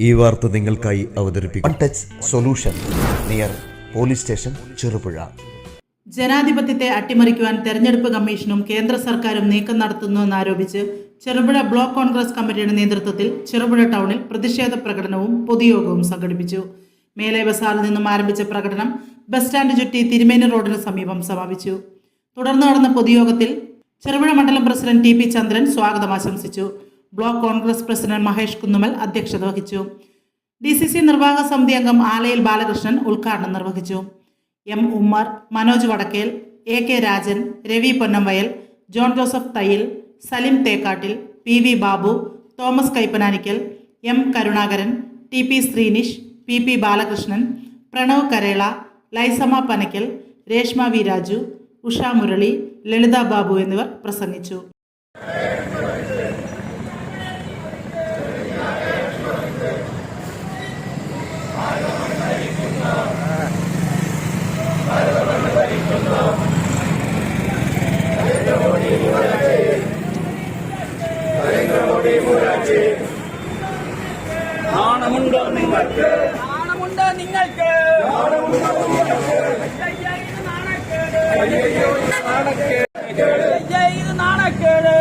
ഈ വാർത്ത നിങ്ങൾക്കായി അവതരിപ്പിക്കും. Touch solution near police station Cherupuzha ജനാധിപത്യത്തെ അട്ടിമറിക്കുവാൻ തെരഞ്ഞെടുപ്പ് കമ്മീഷനും കേന്ദ്ര സർക്കാരും നീക്കം നടത്തുന്നുവെന്നാരോപിച്ച് ചെറുപുഴ ബ്ലോക്ക് കോൺഗ്രസ് കമ്മിറ്റിയുടെ നേതൃത്വത്തിൽ ചെറുപുഴ ടൗണിൽ പ്രതിഷേധ പ്രകടനവും പൊതുയോഗവും സംഘടിപ്പിച്ചു. മേലെ ബസാറിൽ നിന്നും ആരംഭിച്ച പ്രകടനം ബസ് സ്റ്റാൻഡ് ചുറ്റി തിരുമേനി റോഡിന് സമീപം സമാപിച്ചു. തുടർന്ന് നടന്ന പൊതുയോഗത്തിൽ ചെറുപുഴ മണ്ഡലം പ്രസിഡന്റ് ടി പി ചന്ദ്രൻ സ്വാഗതം ആശംസിച്ചു. Block Congress president Mahesh Kunnumal അധ്യക്ഷത വഹിച്ചു. ഡി സി സി നിർവാഹക സമിതി അംഗം ആലയിൽ ബാലകൃഷ്ണൻ ഉദ്ഘാടനം നിർവഹിച്ചു. M Ummer Manoj Vadakkel A K Rajan Ravi Ponnamvayal John Joseph Thayyil Salim Thekkattil P V Babu Thomas Kaippananikkal M Karunakaran T P Sreenish P P Balakrishnan Pranav Karela Laisamma Panakkal Reshma V Raju Usha Murali Lalitha Babu എന്നിവർ പ്രസംഗിച്ചു. നാണമുണ്ടോ നിങ്ങൾക്ക്? നാണമുണ്ടോ നിങ്ങൾക്ക്? ഇത് നാണക്കേട്.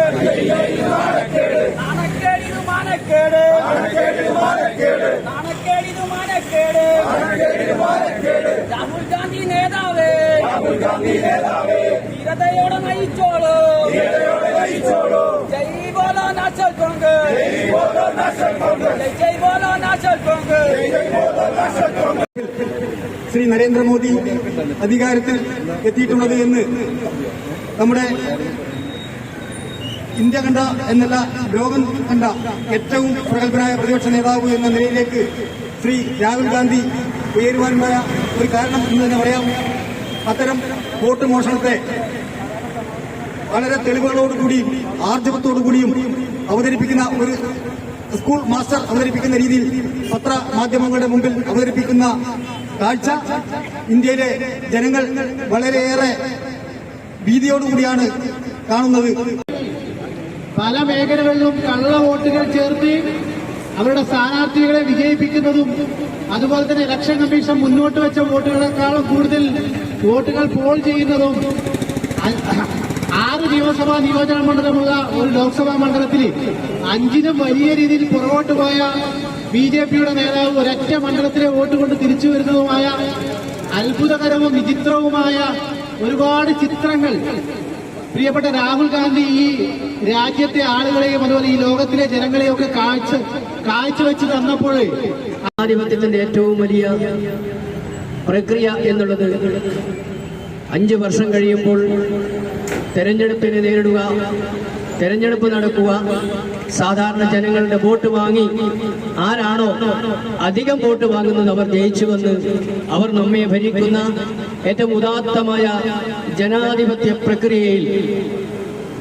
നാണക്കേട്. ഇത് മാനക്കേട്. നാണക്കേട് ഇത് മാനക്കേട്. രാഹുൽ ഗാന്ധി നേതാവേ. ധീരതയോടെ നയിച്ചോളൂ. ജയ് ബോലോ നാച്ചൽ കോൺഗ്രസ്. ജയ് ശ്രീ നരേന്ദ്രമോദി അധികാരത്തിൽ എത്തിയിട്ടുള്ളത് എന്ന് നമ്മുടെ ഇന്ത്യ കണ്ട എന്നല്ല ലോകം കണ്ട ഏറ്റവും പ്രഗത്ഭനായ പ്രതിപക്ഷ നേതാവ് എന്ന നിലയിലേക്ക് ശ്രീ രാഹുൽ ഗാന്ധി ഉയരുവാനുണ്ടായ ഒരു കാരണം എന്ന് തന്നെ പറയാം. അത്തരം വോട്ട് മോഷണത്തെ വളരെ തെളിവുകളോടുകൂടിയും ആർജവത്തോടുകൂടിയും അവതരിപ്പിക്കുന്ന ഒരു സ്കൂൾ മാസ്റ്റർ അവതരിപ്പിക്കുന്ന രീതിയിൽ പത്ര മാധ്യമങ്ങളുടെ മുമ്പിൽ അവതരിപ്പിക്കുന്ന കാഴ്ച ഇന്ത്യയിലെ ജനങ്ങൾ വളരെയേറെ ഭീതിയോടുകൂടിയാണ് കാണുന്നത്. പല മേഖലകളിലും കള്ള വോട്ടുകൾ ചേർത്ത് അവരുടെ സ്ഥാനാർത്ഥികളെ വിജയിപ്പിക്കുന്നതും അതുപോലെ തന്നെ ഇലക്ഷൻ കമ്മീഷൻ മുന്നോട്ട് വെച്ച വോട്ടുകളെക്കാളും കൂടുതൽ വോട്ടുകൾ പോൾ ചെയ്യുന്നതും നിയമസഭാ നിയോജക മണ്ഡലമുള്ള ഒരു ലോക്സഭാ മണ്ഡലത്തിൽ അഞ്ചിനും വലിയ രീതിയിൽ പുറകോട്ട് പോയ ബി ജെ പിയുടെ നേതാവ് ഒരൊറ്റ മണ്ഡലത്തിലെ വോട്ട് കൊണ്ട് തിരിച്ചു വരുന്നതുമായ അത്ഭുതകരവും വിചിത്രവുമായ ഒരുപാട് ചിത്രങ്ങൾ പ്രിയപ്പെട്ട രാഹുൽ ഗാന്ധി ഈ രാജ്യത്തെ ആളുകളെയും അതുപോലെ ഈ ലോകത്തിലെ ജനങ്ങളെയും ഒക്കെ കാഴ്ച കാഴ്ചവെച്ച് തന്നപ്പോൾ ആധിപത്യത്തിന്റെ ഏറ്റവും വലിയ പ്രക്രിയ എന്നുള്ളത് അഞ്ച് വർഷം കഴിയുമ്പോൾ തെരഞ്ഞെടുപ്പിനെ നേരിടുക തെരഞ്ഞെടുപ്പ് നടക്കുക. സാധാരണ ജനങ്ങളുടെ വോട്ട് വാങ്ങി ആരാണോ അധികം വോട്ട് വാങ്ങുന്നത് അവർ ജയിച്ചുവെന്ന് അവർ നമ്മെ ഭരിക്കുന്ന ഏറ്റവും ഉദാത്തമായ ജനാധിപത്യ പ്രക്രിയയിൽ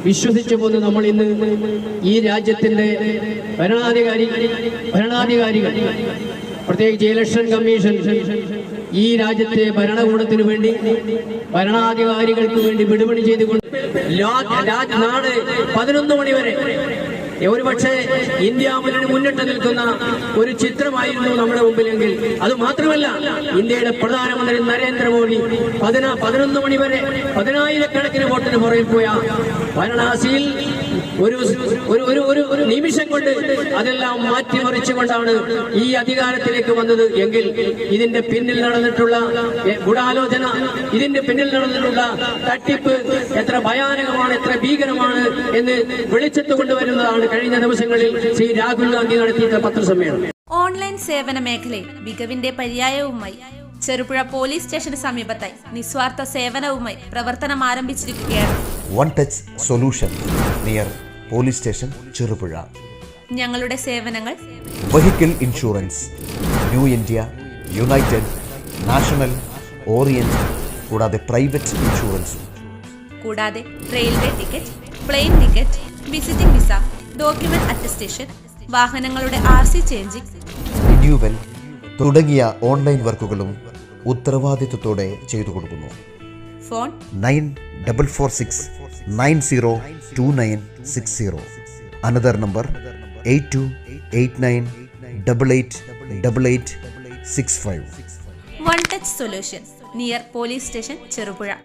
വിശ്വസിച്ചു പോന്ന് നമ്മൾ ഇന്ന് ഈ രാജ്യത്തിന്റെ ഭരണാധികാരി ഭരണാധികാരികൾ പ്രത്യേകിച്ച് ഇലക്ഷൻ കമ്മീഷൻ ഈ രാജ്യത്തെ ഭരണകൂടത്തിനു വേണ്ടി ഭരണാധികാരികൾക്ക് വേണ്ടി വിടുപണി ചെയ്തുകൊണ്ട് ലാ- രാജ് നാട് പതിനൊന്ന് മണി വരെ. ഒരുപക്ഷെ ഇന്ത്യ മുന്നിൽ മുന്നിട്ട് നിൽക്കുന്ന ഒരു ചിത്രമായിരുന്നു നമ്മുടെ മുമ്പിലെങ്കിൽ. അത് മാത്രമല്ല ഇന്ത്യയുടെ പ്രധാനമന്ത്രി നരേന്ദ്രമോദി പതിനാ പതിനൊന്ന് മണി വരെ പതിനായിരക്കണക്കിന് വോട്ടിന് പുറകിൽ പോയ വാരണാസിയിൽ ഒരു ഒരു ഒരു ഒരു നിമിഷം കൊണ്ട് അതെല്ലാം മാറ്റിമറിച്ചുകൊണ്ടാണ് ഈ അധികാരത്തിലേക്ക് വന്നത് എങ്കിൽ ഇതിന്റെ പിന്നിൽ നടന്നിട്ടുള്ള ഗൂഢാലോചന ഇതിന്റെ പിന്നിൽ നടന്നിട്ടുള്ള തട്ടിപ്പ് എത്ര ഭയാനകമാണ് എത്ര ഭീകരമാണ് എന്ന് വെളിച്ചത്ത് കൊണ്ടുവരുന്നതാണ് കഴിഞ്ഞ ദിവസങ്ങളിൽ ശ്രീ രാഹുൽ ഗാന്ധി നടത്തിയ പത്രസമ്മേളനം. ഓൺലൈൻ സേവന മേഖലയിൽ മികവിന്റെ പര്യായവുമായി ചെറുപുഴ പോലീസ് സ്റ്റേഷന് സമീപത്തായി നിസ്വാർത്ഥ സേവനവുമായി പ്രവർത്തനം ആരംഭിച്ചിരിക്കുകയാണ്. One touch solution near police station Cherupuzha ഞങ്ങളുടെ സേവനങ്ങൾ vehicle insurance New India United National Orient കൂടാതെ പ്രൈവറ്റ് ഇൻഷുറൻസും കൂടാതെ railway ticket plane ticket visiting visa document attestation വാഹനങ്ങളുടെ ആർ സി ചേഞ്ചിങ് റിന്യൂവൽ തുടങ്ങിയ ഓൺലൈൻ വർക്കുകളും ഉത്തരവാദിത്വത്തോടെ ചെയ്തു കൊടുക്കുന്നു. Phone nine double four six nine zero two nine six zero. Another number eight two eight nine double eight double eight six five one touch solution near police station Cherupuzha